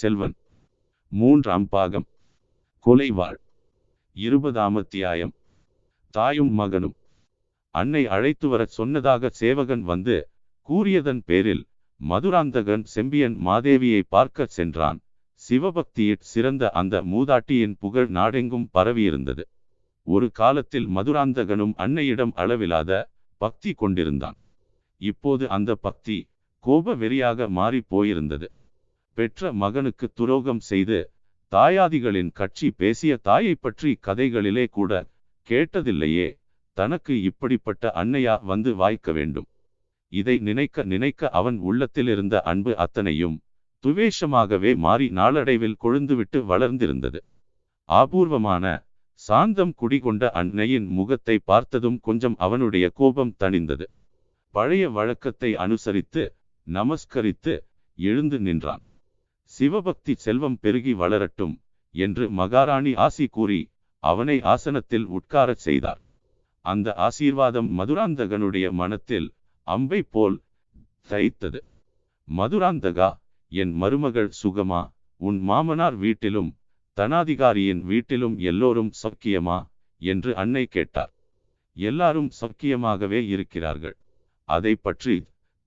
செல்வன். மூன்றாம் பாகம். கொலைவாள். இருபதாம் அத்தியாயம். தாயும் மகனும். அன்னை அழைத்து வரச் சொன்னதாக சேவகன் வந்து கூறியதன் பேரில் மதுராந்தகன் செம்பியன் மாதேவியை பார்க்கச் சென்றான். சிவபக்தியிற் சிறந்த அந்த மூதாட்டியின் புகழ் நாடெங்கும் பரவியிருந்தது. ஒரு காலத்தில் மதுராந்தகனும் அன்னையிடம் அளவிலாத பக்தி கொண்டிருந்தான். இப்போது அந்த பக்தி கோப வெறியாக மாறிப் போயிருந்தது. பெற்ற மகனுக்கு துரோகம் செய்து தாயாதிகளின் கட்சி பேசிய தாயை பற்றி கதைகளிலே கூட கேட்டதில்லையே தனக்கு இப்படிப்பட்ட அன்னையா வந்து வாய்க்க வேண்டும். இதை நினைக்க நினைக்க அவன் உள்ளத்திலிருந்த அன்பு அத்தனையும் துவேஷமாகவே மாறி நாளடைவில் கொழுந்துவிட்டு வளர்ந்திருந்தது. ஆபூர்வமான சாந்தம் குடிகொண்ட அன்னையின் முகத்தை பார்த்ததும் கொஞ்சம் அவனுடைய கோபம் தணிந்தது. பழைய வழக்கத்தை அனுசரித்து நமஸ்கரித்து எழுந்து நின்றான். சிவபக்தி செல்வம் பெருகி வளரட்டும் என்று மகாராணி ஆசி கூறி அவனை ஆசனத்தில் உட்காரச் செய்தார். அந்த ஆசீர்வாதம் மதுராந்தகனுடைய மனத்தில் அம்பை போல் தைத்தது மதுராந்தகா என் மருமகள் சுகமா? உன் மாமனார் வீட்டிலும் தனாதிகாரியின் வீட்டிலும் எல்லோரும் சக்கியமா? என்று அன்னை கேட்டார். எல்லாரும் சக்கியமாகவே இருக்கிறார்கள். அதை பற்றி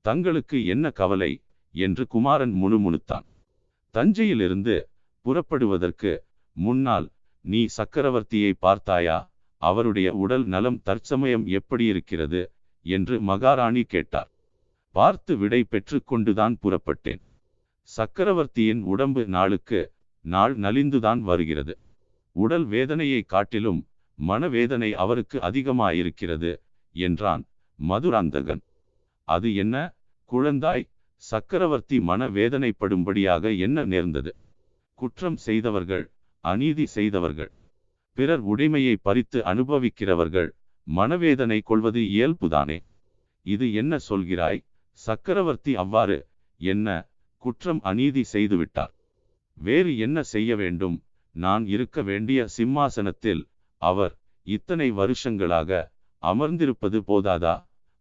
தங்களுக்கு என்ன கவலை? என்று குமாரன் முணுமுணுத்தான். தஞ்சையிலிருந்து புறப்படுவதற்கு முன்னால் நீ சக்கரவர்த்தியை பார்த்தாயா? அவருடைய உடல் நலம் தற்சமயம் எப்படி இருக்கிறது? என்று மகாராணி கேட்டார். பார்த்து விடை பெற்று கொண்டுதான் புறப்பட்டேன். சக்கரவர்த்தியின் உடம்பு நாளுக்கு நாள் நலிந்துதான் வருகிறது. உடல் வேதனையை காட்டிலும் மனவேதனை அவருக்கு அதிகமாயிருக்கிறது என்றான் மதுராந்தகன். அது என்ன? குழந்தாய் சக்கரவர்த்தி மன வேதனைப்படும்படியாக என்ன நேர்ந்தது? குற்றம் செய்தவர்கள் அநீதி செய்தவர்கள் பிறர் உடைமையை பறித்து அனுபவிக்கிறவர்கள் மனவேதனை கொள்வது இயல்புதானே? இது என்ன சொல்கிறாய்? சக்கரவர்த்தி அவ்வாறு என்ன குற்றம் அநீதி செய்துவிட்டார். வேறு என்ன செய்ய வேண்டும்? நான் இருக்க வேண்டிய சிம்மாசனத்தில் அவர் இத்தனை வருஷங்களாக அமர்ந்திருப்பது போதாதா?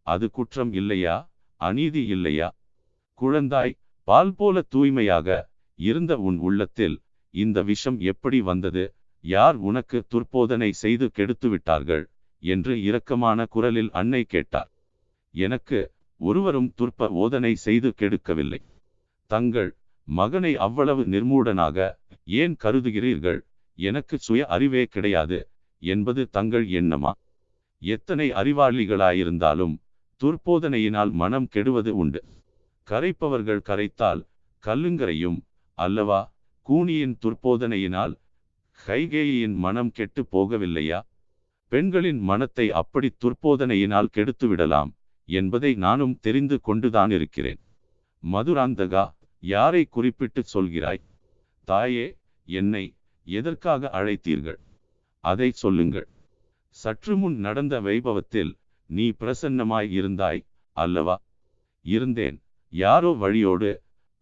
அது குற்றம் இல்லையா? அநீதி இல்லையா? குழந்தாய் பால் போல தூய்மையாக இருந்த உன் உள்ளத்தில் இந்த விஷம் எப்படி வந்தது? யார் உனக்கு துர்போதனை செய்து கெடுத்து விட்டார்கள்? என்று இரக்கமான குரலில் அன்னை கேட்டார். எனக்கு ஒருவரும் துர்ப்ப ஓதனை செய்து கெடுக்கவில்லை. தங்கள் மகனை அவ்வளவு நிர்மூடனாக ஏன் கருதுகிறீர்கள்? எனக்கு சுய அறிவே கிடையாது என்பது தங்கள் எண்ணமா? எத்தனை அறிவாளிகளாயிருந்தாலும் துர்போதனையினால் மனம் கெடுவது உண்டு. கரைப்பவர்கள் கரைத்தால் கல்லுங்கரையும் அல்லவா? கூனியின் துர்போதனையினால் கைகேயின் மனம் கெட்டு போகவில்லையா? பெண்களின் மனத்தை அப்படி துர்போதனையினால் கெடுத்து விடலாம் என்பதை நானும் தெரிந்து கொண்டுதான் இருக்கிறேன். மதுராந்தகா யாரை குறிப்பிட்டு சொல்கிறாய்? தாயே என்னை எதற்காக அழைத்தீர்கள்? அதை சொல்லுங்கள். சற்று முன் நடந்த வைபவத்தில் நீ பிரசன்னமாய் இருந்தாய் அல்லவா? இருந்தேன். யாரோ வழியோடு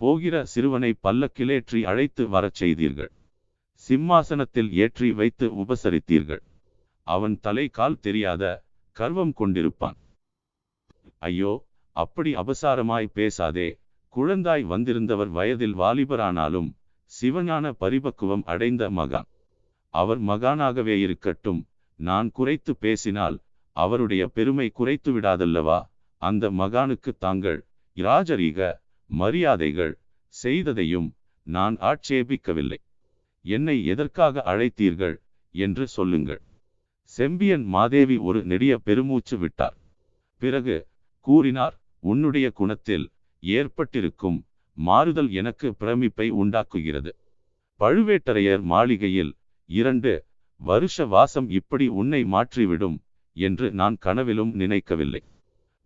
போகிற சிறுவனை பல்லக்கிலேற்றி அழைத்து வரச் செய்தீர்கள். சிம்மாசனத்தில் ஏற்றி வைத்து உபசரித்தீர்கள். அவன் தலை கால் தெரியாத கர்வம் கொண்டிருப்பான். ஐயோ அப்படி அபசாரமாய் பேசாதே. குழந்தாய் வந்திருந்தவர் வயதில் வாலிபரானாலும் சிவஞான பரிபக்குவம் அடைந்த மகான். அவர் மகானாகவே இருக்கட்டும். நான் குறைத்து பேசினால் அவருடைய பெருமை குறைத்து விடாதல்லவா அந்த மகானுக்கு தாங்கள் இராஜரீக மரியாதைகள் செய்ததையும் நான் ஆட்சேபிக்கவில்லை. என்னை எதற்காக அழைத்தீர்கள் என்று சொல்லுங்கள். செம்பியன் மாதேவி ஒரு நெடிய பெருமூச்சு விட்டார். பிறகு கூறினார் உன்னுடைய குணத்தில் ஏற்பட்டிருக்கும் மாறுதல் எனக்கு பிரமிப்பை உண்டாக்குகிறது. பழுவேட்டரையர் மாளிகையில் இரண்டு வருஷ வாசம் இப்படி உன்னை மாற்றிவிடும் என்று நான் கனவிலும் நினைக்கவில்லை.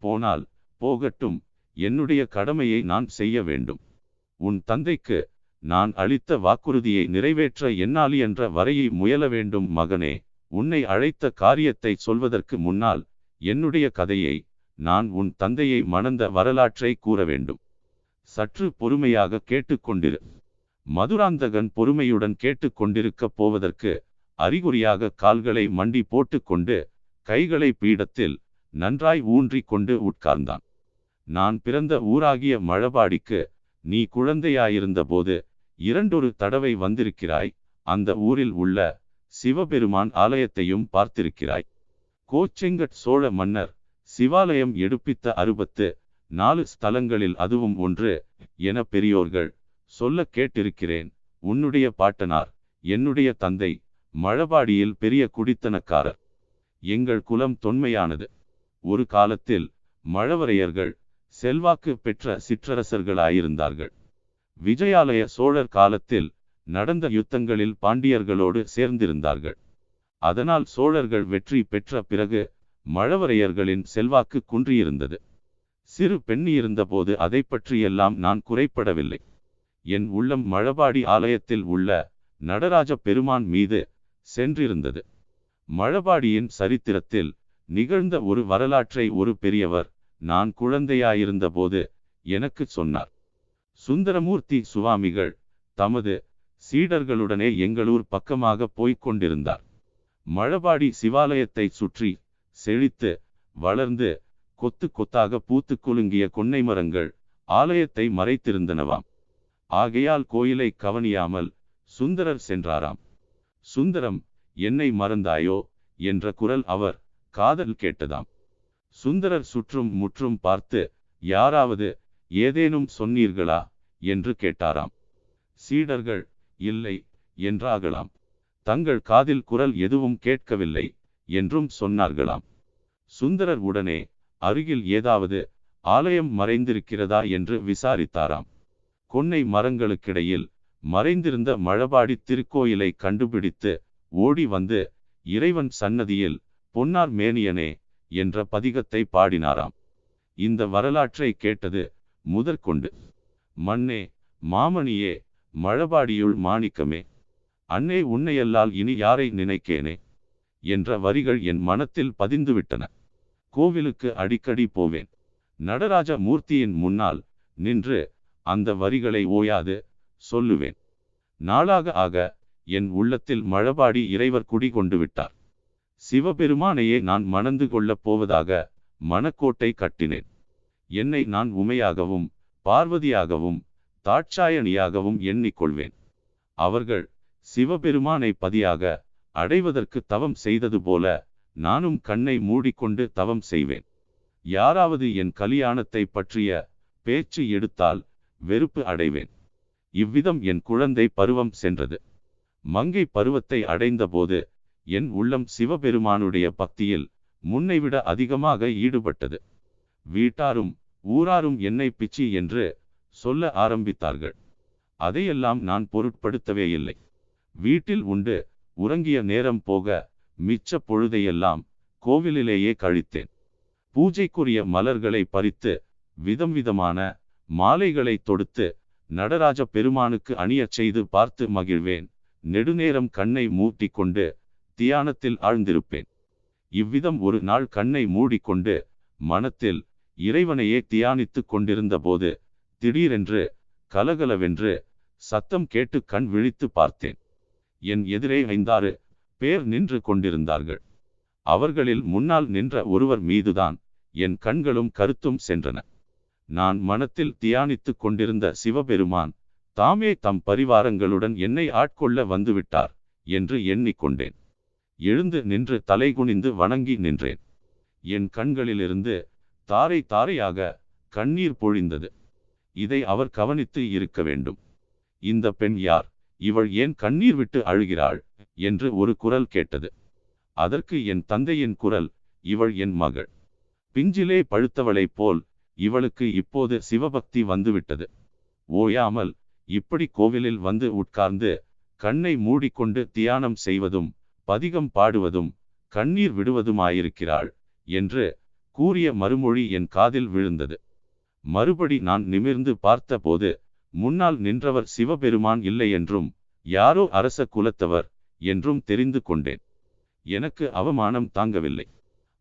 போனால் போகட்டும் என்னுடைய கடமையை நான் செய்ய வேண்டும். உன் தந்தைக்கு நான் அளித்த வாக்குறுதியை நிறைவேற்ற என்னால் என்ற வரையை முயல வேண்டும் மகனே. உன்னை அழைத்த காரியத்தை சொல்வதற்கு முன்னால் என்னுடைய கதையை நான் உன் தந்தையை மணந்த வரலாற்றை கூற வேண்டும். சற்று பொறுமையாக கேட்டுக்கொண்டிரு மதுராந்தகன் பொறுமையுடன் கேட்டுக்கொண்டிருக்கப் போவதற்கு அறிகுறியாக கால்களை மண்டி போட்டுக்கொண்டு கைகளை பீடத்தில் நன்றாய் ஊன்றிக் கொண்டு உட்கார்ந்தான். நான் பிறந்த ஊராகிய மழபாடிக்கு நீ குழந்தையாயிருந்தபோது இரண்டொரு தடவை வந்திருக்கிறாய். அந்த ஊரில் உள்ள சிவபெருமான் ஆலயத்தையும் பார்த்திருக்கிறாய். கோச்செங்கட் சோழ மன்னர் சிவாலயம் எடுப்பித்த அறுபத்து நாலு ஸ்தலங்களில் அதுவும் ஒன்று என பெரியோர்கள் சொல்ல கேட்டிருக்கிறேன். உன்னுடைய பாட்டனார் என்னுடைய தந்தை மழபாடியில் பெரிய குடித்தனக்காரர். எங்கள் குலம் தொன்மையானது. ஒரு காலத்தில் மழவரையர்கள் செல்வாக்கு பெற்ற சிற்றரசர்களாயிருந்தார்கள். விஜயாலய சோழர் காலத்தில் நடந்த யுத்தங்களில் பாண்டியர்களோடு சேர்ந்திருந்தார்கள். அதனால் சோழர்கள் வெற்றி பெற்ற பிறகு மழவரையர்களின் செல்வாக்கு குன்றியிருந்தது. சிறு பெண்ணியிருந்தபோது அதை பற்றியெல்லாம் நான் குறைப்படவில்லை. என் உள்ளம் மழபாடி ஆலயத்தில் உள்ள நடராஜ பெருமான் மீது சென்றிருந்தது. மழபாடியின் சரித்திரத்தில் நிகழ்ந்த ஒரு வரலாற்றை ஒரு பெரியவர் நான் குழந்தையாயிருந்தபோது எனக்கு சொன்னார். சுந்தரமூர்த்தி சுவாமிகள் தமது சீடர்களுடனே எங்களூர் பக்கமாக போய்க் கொண்டிருந்தார். மழபாடி சிவாலயத்தை சுற்றி செழித்து வளர்ந்து கொத்து கொத்தாக பூத்து குலுங்கிய கொன்னை மரங்கள் ஆலயத்தை மறைத்திருந்தனவாம். ஆகையால் கோயிலை கவனியாமல் சுந்தரர் சென்றாராம். சுந்தரம் என்னை மறந்தாயோ? என்ற குரல் அவர் காதல் கேட்டதாம். சுந்தரர் சுற்றும் முற்றும் பார்த்து யாராவது ஏதேனும் சொன்னீர்களா? என்று கேட்டாராம். சீடர்கள் இல்லை என்றாகலாம் தங்கள் காதில் குரல் எதுவும் கேட்கவில்லை என்றும் சொன்னார்களாம். சுந்தரர் உடனே அருகில் ஏதாவது ஆலயம் மறைந்திருக்கிறதா? என்று விசாரித்தாராம். கொன்னை மரங்களுக்கிடையில் மறைந்திருந்த மழபாடி திருக்கோயிலை கண்டுபிடித்து ஓடி வந்து இறைவன் சன்னதியில் பொன்னார் மேனியனே என்ற பதிகத்தை பாடினாராம். இந்த வரலாற்றை கேட்டது முதற்கொண்டு மண்ணே மாமணியே மழபாடியுள் மாணிக்கமே அன்னே உன்னையல்லால் இனி யாரை நினைக்கேனே? என்ற வரிகள் என் மனத்தில் பதிந்துவிட்டன. கோவிலுக்கு அடிக்கடி போவேன். நடராஜ மூர்த்தியின் முன்னால் நின்று அந்த வரிகளை ஓயாது சொல்லுவேன். நாளாக ஆக என் உள்ளத்தில் மழபாடி இறைவர் குடி கொண்டு விட்டார். சிவபெருமானையே நான் மணந்து கொள்ளப் போவதாக மணக்கோட்டை கட்டினேன். என்னை நான் உமையாகவும் பார்வதியாகவும் தாட்சாயணியாகவும் எண்ணிக்கொள்வேன் அவர்கள் சிவபெருமானை பதியாக அடைவதற்கு தவம் செய்தது போல நானும் கண்ணை மூடிக்கொண்டு தவம் செய்வேன். யாராவது என் கல்யாணத்தை பற்றிய பேச்சு எடுத்தால் வெறுப்பு அடைவேன். இவ்விதம் என் குழந்தை பருவம் சென்றது. மங்கை பருவத்தை அடைந்தபோது என் உள்ளம் சிவபெருமானுடைய பக்தியில் முன்னைவிட அதிகமாக ஈடுபட்டது. வீட்டாரும் ஊராரும் என்னை பிச்சி என்று சொல்ல ஆரம்பித்தார்கள். அதையெல்லாம் நான் பொருட்படுத்தவே இல்லை. வீட்டில் உண்டு உறங்கிய நேரம் போக மிச்ச பொழுதையெல்லாம் கோவிலிலேயே கழித்தேன். பூஜைக்குரிய மலர்களை பறித்து விதம் விதமான மாலைகளை தொடுத்து நடராஜ பெருமானுக்கு அணியச் செய்து பார்த்து மகிழ்வேன். நெடுநேரம் கண்ணை மூட்டிக்கொண்டு தியானத்தில் ஆழ்ந்திருப்பேன். இவ்விதம் ஒரு நாள் கண்ணை மூடிக்கொண்டு மனத்தில் இறைவனையே தியானித்துக் கொண்டிருந்த போது திடீரென்று கலகலவென்று சத்தம் கேட்டு கண் விழித்து பார்த்தேன். என் எதிரே ஐந்தாறு பேர் நின்று கொண்டிருந்தார்கள். அவர்களில் முன்னால் நின்ற ஒருவர் மீதுதான் என் கண்களும் கருத்தும் சென்றன. நான் மனத்தில் தியானித்துக் கொண்டிருந்த சிவபெருமான் தாமே தம் பரிவாரங்களுடன் என்னை ஆட்கொள்ள வந்துவிட்டார் என்று எண்ணிக்கொண்டேன். எழுந்து நின்று தலைகுனிந்து வணங்கி நின்றேன். என் கண்களிலிருந்து தாரை தாரையாக கண்ணீர் பொழிந்தது. இதை அவர் கவனித்து இருக்க வேண்டும். இந்த பெண் யார்? இவள் ஏன் கண்ணீர் விட்டு அழுகிறாள்? என்று ஒரு குரல் கேட்டது. அதற்கு என் தந்தையின் குரல் இவள் என் மகள். பிஞ்சிலே பழுத்தவளைப் போல் இவளுக்கு இப்போது சிவபக்தி வந்துவிட்டது. ஓயாமல் இப்படி கோவிலில் வந்து உட்கார்ந்து கண்ணை மூடிக்கொண்டு தியானம் செய்வதும் பதிகம் பாடுவதும் கண்ணீர் விடுவதுமாயிருக்கிறாள் என்று கூறிய மறுமொழி என் காதில் விழுந்தது. மறுபடி நான் நிமிர்ந்து பார்த்தபோது முன்னால் நின்றவர் சிவபெருமான் இல்லை என்றும் யாரோ அரச குலத்தவர் என்றும் தெரிந்து கொண்டேன். எனக்கு அவமானம் தாங்கவில்லை.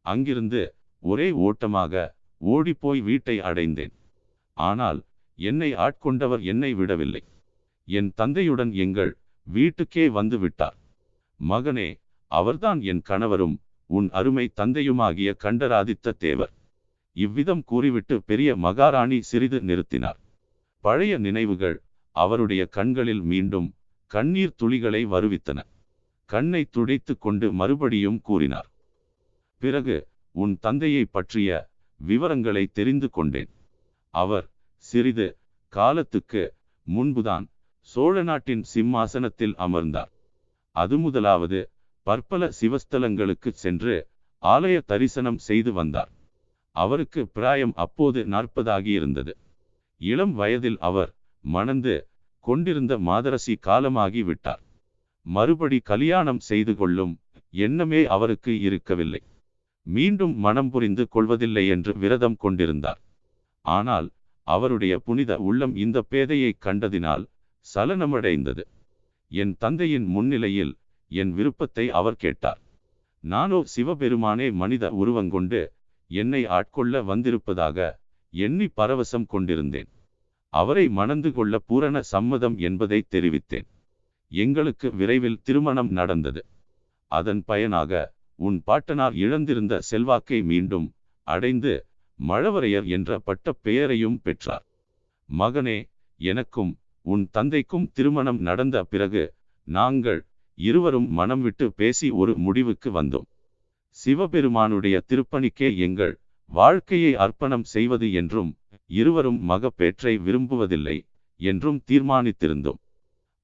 அங்கிருந்து ஒரே ஓட்டமாக ஓடிப்போய் வீட்டை அடைந்தேன். ஆனால் என்னை ஆட்கொண்டவர் என்னை விடவில்லை. என் தந்தையுடன் எங்கள் வீட்டுக்கே வந்து விட்டார் மகனே அவர்தான் என் கணவரும் உன் அருமை தந்தையுமாகிய கண்டராதித்த தேவர் இவ்விதம் கூறிவிட்டு பெரிய மகாராணி சிறிது நிறுத்தினார். பழைய நினைவுகள் அவருடைய கண்களில் மீண்டும் கண்ணீர் துளிகளை வருவித்தன. கண்ணை துடைத்து கொண்டு மறுபடியும் கூறினார். பிறகு உன் தந்தையை பற்றிய விவரங்களை தெரிந்து கொண்டேன். அவர் சிறிது காலத்துக்கு முன்புதான் சோழ நாட்டின் சிம்மாசனத்தில் அமர்ந்தார். அது முதலாவது பற்பல சிவஸ்தலங்களுக்கு சென்று ஆலய தரிசனம் செய்து வந்தார். அவருக்கு பிராயம் அப்போது நாற்பதாகியிருந்தது. இளம் வயதில் அவர் மணந்து கொண்டிருந்த மாதரசி காலமாகி விட்டார். மறுபடி கல்யாணம் செய்து கொள்ளும் எண்ணமே அவருக்கு இருக்கவில்லை. மீண்டும் மனம் புரிந்து கொள்வதில்லை என்று விரதம் கொண்டிருந்தார். ஆனால் அவருடைய புனித உள்ளம் இந்த பேதையை கண்டதினால் சலனமடைந்தது. என் தந்தையின் முன்னிலையில் என் விருப்பத்தை அவர் கேட்டார். நானோ சிவபெருமானே மனித உருவங்கொண்டு என்னை ஆட்கொள்ள வந்திருப்பதாக எண்ணி பரவசம் கொண்டிருந்தேன். அவரை மணந்து கொள்ள பூரண சம்மதம் என்பதை தெரிவித்தேன். எங்களுக்கு விரைவில் திருமணம் நடந்தது. அதன் பயனாக உன் பாட்டனார் இழந்திருந்த செல்வாக்கை மீண்டும் அடைந்து மழவரையர் என்ற பட்ட பெயரையும் பெற்றார். மகனே எனக்கும் உன் தந்தைக்கும் திருமணம் நடந்த பிறகு நாங்கள் இருவரும் மனம் விட்டு பேசி ஒரு முடிவுக்கு வந்தோம். சிவபெருமானுடைய திருப்பணிக்கே எங்கள் வாழ்க்கையை அர்ப்பணம் செய்வது என்றும் இருவரும் மகப்பேற்றை விரும்புவதில்லை என்றும் தீர்மானித்திருந்தோம்.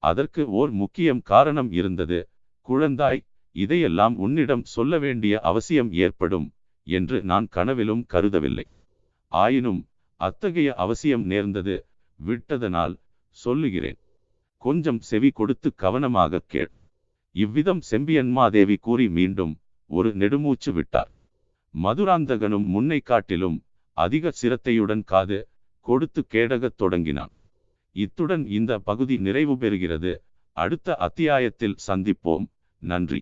அதற்கு ஓர் முக்கியம் காரணம் இருந்தது குழந்தாய் இதையெல்லாம் உன்னிடம் சொல்ல வேண்டிய அவசியம் ஏற்படும் என்று நான் கனவிலும் கருதவில்லை. ஆயினும் அத்தகைய அவசியம் நேர்ந்தது விட்டதனால் சொல்லுகிறேன். கொஞ்சம் செவி கொடுத்து கவனமாக கேள். இவ்விதம் செம்பியன்மாதேவி கூறி மீண்டும் ஒரு நெடுமூச்சு விட்டார். மதுராந்தகனும் முன்னை காட்டிலும் அதிக சிரத்தையுடன் காது கொடுத்து கேடகத் தொடங்கினான். இத்துடன் இந்த பகுதி நிறைவு பெறுகிறது. அடுத்த அத்தியாயத்தில் சந்திப்போம். நன்றி.